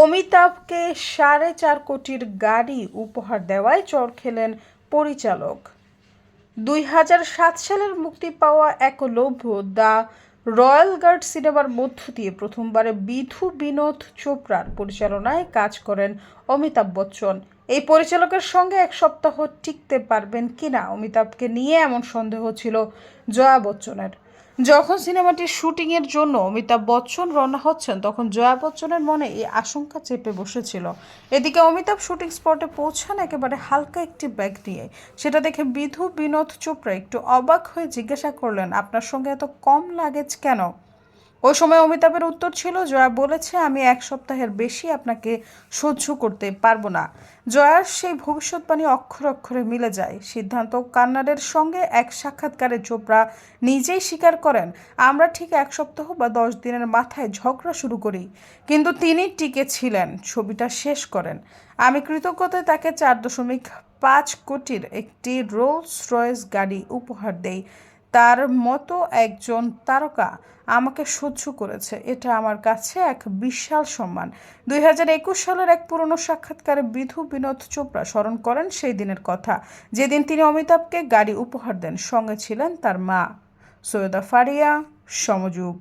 অমিতাভকে সাড়ে চার কোটির গাড়ি উপহার দেওয়ায় চর খেলেন পরিচালক। দুই হাজার সাত সালের মুক্তি পাওয়া একলব্য দ্য রয়্যাল গার্ড সিনেমার মধ্য দিয়ে প্রথমবারে বিধু বিনোদ চোপড়ার পরিচালনায় কাজ করেন অমিতাভ বচ্চন। এই পরিচালকের সঙ্গে এক সপ্তাহ টিকতে পারবেন কিনা অমিতাভকে নিয়ে এমন সন্দেহ ছিল জয়া বচ্চনের। যখন সিনেমাটির শুটিংয়ের জন্য অমিতাভ বচ্চন রওনা হচ্ছেন, তখন জয়া বচ্চনের মনে এই আশঙ্কা চেপে বসেছিল। এদিকে অমিতাভ শুটিং স্পটে পৌঁছান একেবারে হালকা একটি ব্যাগ নিয়ে। সেটা দেখে বিধু বিনোদ চোপড়া একটু অবাক হয়ে জিজ্ঞাসা করলেন, আপনার সঙ্গে এত কম লাগেজ কেন? ওই সময় অমিতাভের উত্তর ছিল, জয়া বলেছে, আমি এক সপ্তাহের বেশি আপনাকে সহ্য করতে পারব না। জয়ার সেই ভবিষ্যৎবাণী অক্ষর অক্ষরে মিলে যায়। সিদ্ধান্ত কান্নাডের সঙ্গে এক সাক্ষাৎকারে চোপড়া নিজেই স্বীকার করেন, আমরা ঠিক এক সপ্তাহ বা দশ দিনের মাথায় ঝগড়া শুরু করি। কিন্তু তিনি টিকে ছিলেন, ছবিটা শেষ করেন। আমি কৃতজ্ঞতায় তাকে চার দশমিক পাঁচ কোটির একটি রোলস রয়েস গাড়ি উপহার দেই। তার মতো একজন তারকা আমাকে সহ্য করেছে। এটা আমার কাছে এক বিশাল সম্মান। দুই হাজার একুশ সালের এক পুরনো সাক্ষাৎকারে বিধু বিনোদ চোপড়া স্মরণ করেন সেই দিনের কথা। যেদিন তিনি অমিতাভকে গাড়ি উপহার দেন, সঙ্গে ছিলেন তার মা। সৈয়দা ফারিয়া, সমযুগ।